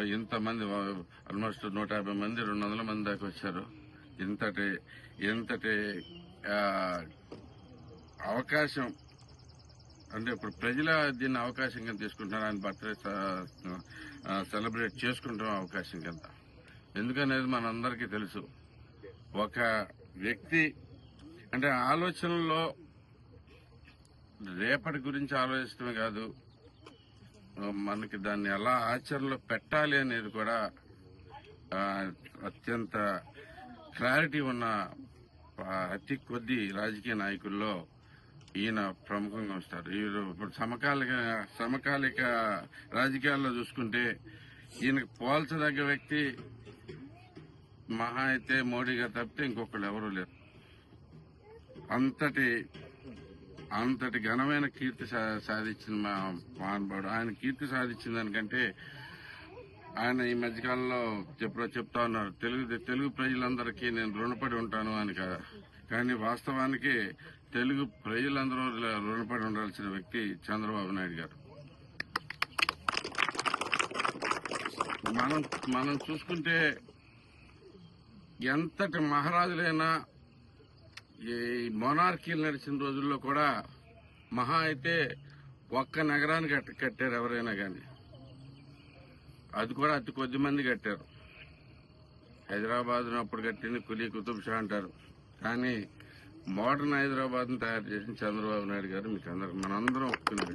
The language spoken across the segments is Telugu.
ఇంతమంది ఆల్మోస్ట్ నూట యాభై మంది రెండు వందల మంది దాకా వచ్చారు. ఇంతటి ఇంతటి అవకాశం అంటే ఇప్పుడు ప్రజల దీన్ని అవకాశం కింద తీసుకుంటున్నారు. ఆయన బర్త్డే సెలబ్రేట్ చేసుకుంటాం అవకాశం కింద. ఎందుకనేది మనందరికీ తెలుసు. ఒక వ్యక్తి అంటే ఆలోచనలో రేపటి గురించి ఆలోచించడమే కాదు మనకి దాన్ని ఎలా ఆచరణలో పెట్టాలి అనేది కూడా అత్యంత క్లారిటీ ఉన్న అతి కొద్ది రాజకీయ నాయకుల్లో ఈయన ప్రముఖంగా వస్తారు. ఇప్పుడు సమకాలిక సమకాలిక రాజకీయాల్లో చూసుకుంటే ఈయనకు పోల్చదగ్గ వ్యక్తి మహా అయితే మోడీ గారు తప్పితే ఇంకొకళ్ళు ఎవరూ లేరు. అంతటి అంతటి ఘనమైన కీర్తి సాధించిన మా మహానుభావుడు ఆయన కీర్తి సాధించిన దానికంటే ఆయన ఈ మధ్యకాలంలో చెప్పుడు చెప్తా ఉన్నారు. తెలుగు తెలుగు ప్రజలందరికీ నేను రుణపడి ఉంటాను అని కానీ వాస్తవానికి తెలుగు ప్రజలందరూ రుణపడి ఉండాల్సిన వ్యక్తి చంద్రబాబు నాయుడు గారు. మనం మనం చూసుకుంటే ఎంతటి మహారాజులైనా ఈ మొనార్కీలు నడిచిన రోజుల్లో కూడా మహా అయితే ఒక్క నగరాన్ని కట్ట- కట్టారు ఎవరైనా కానీ అది కూడా అతి కొద్ది మంది కట్టారు. హైదరాబాద్ అప్పుడు కట్టింది కులీ కుతుబ్ షా అంటారు. కానీ మోడర్న్ హైదరాబాద్ తయారు చేసిన చంద్రబాబు నాయుడు గారు మీకు అందరు మనందరం ఒప్పుకున్నది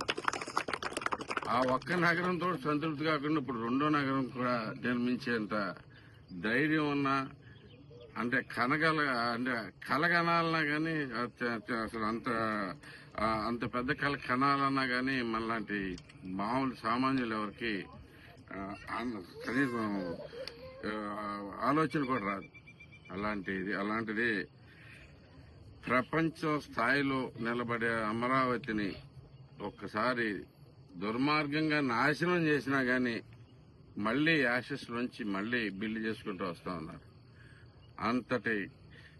ఆ ఒక్క నగరంతో సంతృప్తి కాకుండా ఇప్పుడు రెండో నగరం కూడా నిర్మించేంత ధైర్యం ఉన్న అంటే కనగల అంటే కలగనాలన్నా కానీ అసలు అంత అంత పెద్ద కళ కనాలన్నా కానీ మనలాంటి మామూలు సామాన్యులు ఎవరికి కనీసం ఆలోచన కూడా రాదు. అలాంటిది అలాంటిది ప్రపంచ స్థాయిలో నిలబడే అమరావతిని ఒక్కసారి దుర్మార్గంగా నాశనం చేసినా కానీ మళ్ళీ యాషస్ నుంచి మళ్ళీ బిల్లు చేసుకుంటూ వస్తా ఉన్నారు. అంతటి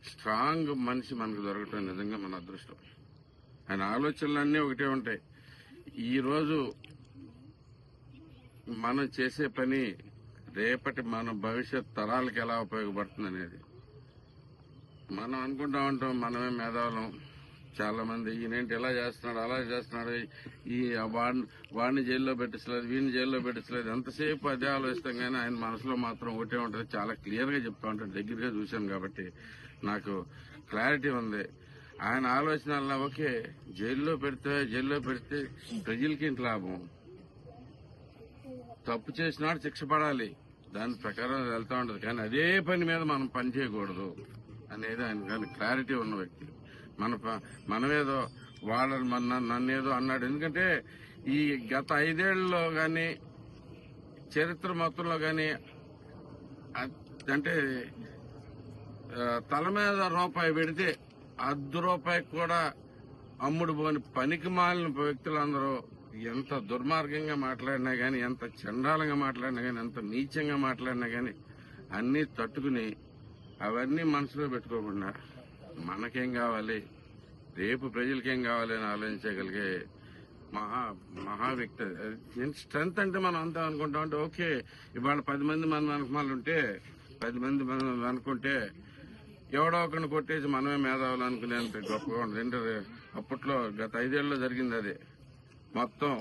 స్ట్రాంగ్ మనిషి మనకు దొరకటం నిజంగా మన అదృష్టం. ఆయన ఆలోచనలన్నీ ఒకటే ఉంటాయి. ఈరోజు మనం చేసే పని రేపటి మన భవిష్యత్ తరాలకు ఎలా ఉపయోగపడుతుంది అనేది. మనం అనుకుంటా ఉంటాం మనమే మేధావులం. చాలా మంది ఈయనేంటి ఇలా చేస్తున్నాడు అలా చేస్తున్నాడు ఈ వాడిని వాడిని జైల్లో పెట్టించలేదు వీడిని జైల్లో పెట్టించలేదు ఎంతసేపు అదే ఆలోచిస్తాం కానీ ఆయన మనసులో మాత్రం ఒకటే ఉంటుంది. చాలా క్లియర్గా చెప్తా ఉంటాడు దగ్గరగా చూశాను కాబట్టి నాకు క్లారిటీ ఉంది. ఆయన ఆలోచన ఓకే జైల్లో పెడితే జైల్లో పెడితే ప్రజలకి ఇంటి లాభం. తప్పు చేసినాడు శిక్ష పడాలి. దాని ప్రకారం వెళ్తా ఉంటుంది. కానీ అదే పని మీద మనం పని చేయకూడదు అనేది ఆయన కానీ క్లారిటీ ఉన్న వ్యక్తి. మన ప- మనమేదో వాళ్ళని మన నన్నేదో అన్నాడు. ఎందుకంటే ఈ గత ఐదేళ్ళలో గాని చరిత్ర మొత్తంలో గాని అంటే తల మీద రూపాయి పెడితే అర్ధ రూపాయి కూడా అమ్ముడు పోని పనికి మాలిన వ్యక్తులందరూ ఎంత దుర్మార్గంగా మాట్లాడినా గాని ఎంత చండాలంగా మాట్లాడినా గాని ఎంత నీచంగా మాట్లాడినా గాని అన్నీ తట్టుకుని అవన్నీ మనసులో పెట్టుకోకుండా మనకేం కావాలి? రేపు ప్రజలకేం కావాలి అని ఆలోచించగలిగే మహా మహా వ్యక్తి. స్ట్రెంత్ అంటే మనం అంతా అనుకుంటాం. అంటే ఓకే ఇవాళ పది మంది మన వెనకమాలు ఉంటే పది మంది మనం అనుకుంటే ఎవడో ఒకరిని కొట్టేసి మనమే మేధావులు అనుకునేంత గొప్పగా రెండు అప్పట్లో గత ఐదేళ్ళలో జరిగింది అది. మొత్తం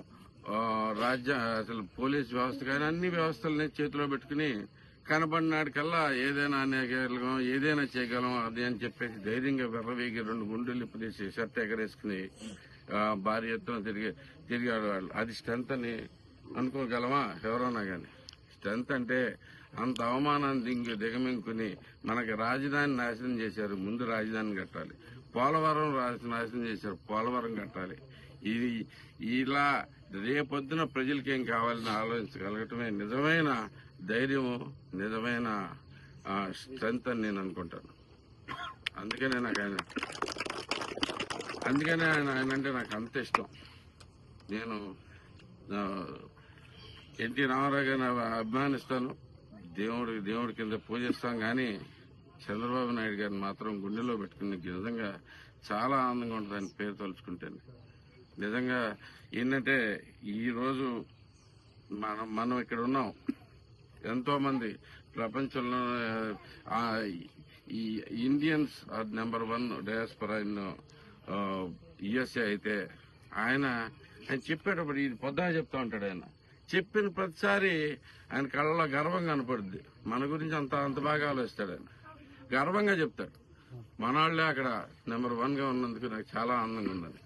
రాజ్య అసలు పోలీస్ వ్యవస్థ కానీ అన్ని వ్యవస్థలని చేతిలో పెట్టుకుని కనబడినాడికల్లా ఏదైనా అనేయగలం ఏదైనా చేయగలం అది అని చెప్పేసి ధైర్యంగా వెర్రవేగి రెండు గుండెలు ఇప్పదీసి షర్ట్ ఎగరేసుకుని ఆ, భారీ ఎత్తున తిరిగి తిరిగాడు వాళ్ళు. అది స్ట్రెంత్ అని అనుకోగలమా? ఎవరన్నా గాని. స్ట్రెంత్ అంటే అంత అవమానాన్ని దింగి దిగమింగుకుని మనకి రాజధాని నాశనం చేశారు ముందు రాజధాని కట్టాలి. పోలవరం రాసి నాశనం చేశారు. పోలవరం కట్టాలి. ఇది ఇలా రేపొద్దున ప్రజలకేం కావాలని ఆలోచించగలగటమే నిజమైన ధైర్యము నిజమైన స్ట్రెంత్ అని నేను అనుకుంటాను. అందుకనే నాకు ఆయన అందుకనే ఆయన ఆయన అంటే నాకు అంత ఇష్టం. నేను ఎన్టీ రామారావు గారిని అభిమానిస్తాను. దేవుడి దేవుడి కింద పూజిస్తాం. కానీ చంద్రబాబు నాయుడు గారిని మాత్రం గుండెలో పెట్టుకుని నిజంగా చాలా ఆనందంగా ఉంటుంది ఆయన పేరు తలుచుకుంటేనే. నిజంగా ఏంటంటే ఈరోజు మనం మనం ఇక్కడ ఉన్నాం. ఎంతో మంది ప్రపంచంలో ఈ Indians number one diaspora in USA అయితే ఆయన ఆయన చెప్పేటప్పుడు ఇది పొద్దున చెప్తా ఉంటాడు ఆయన. చెప్పిన ప్రతిసారి ఆయన కళ్ళలో గర్వం కనపడుద్ది. మన గురించి అంత అంత బాగా ఆలోచిస్తాడు ఆయన. గర్వంగా చెప్తాడు. మన వాళ్ళే అక్కడ నెంబర్ వన్గా ఉన్నందుకు నాకు చాలా ఆనందంగా ఉన్నది.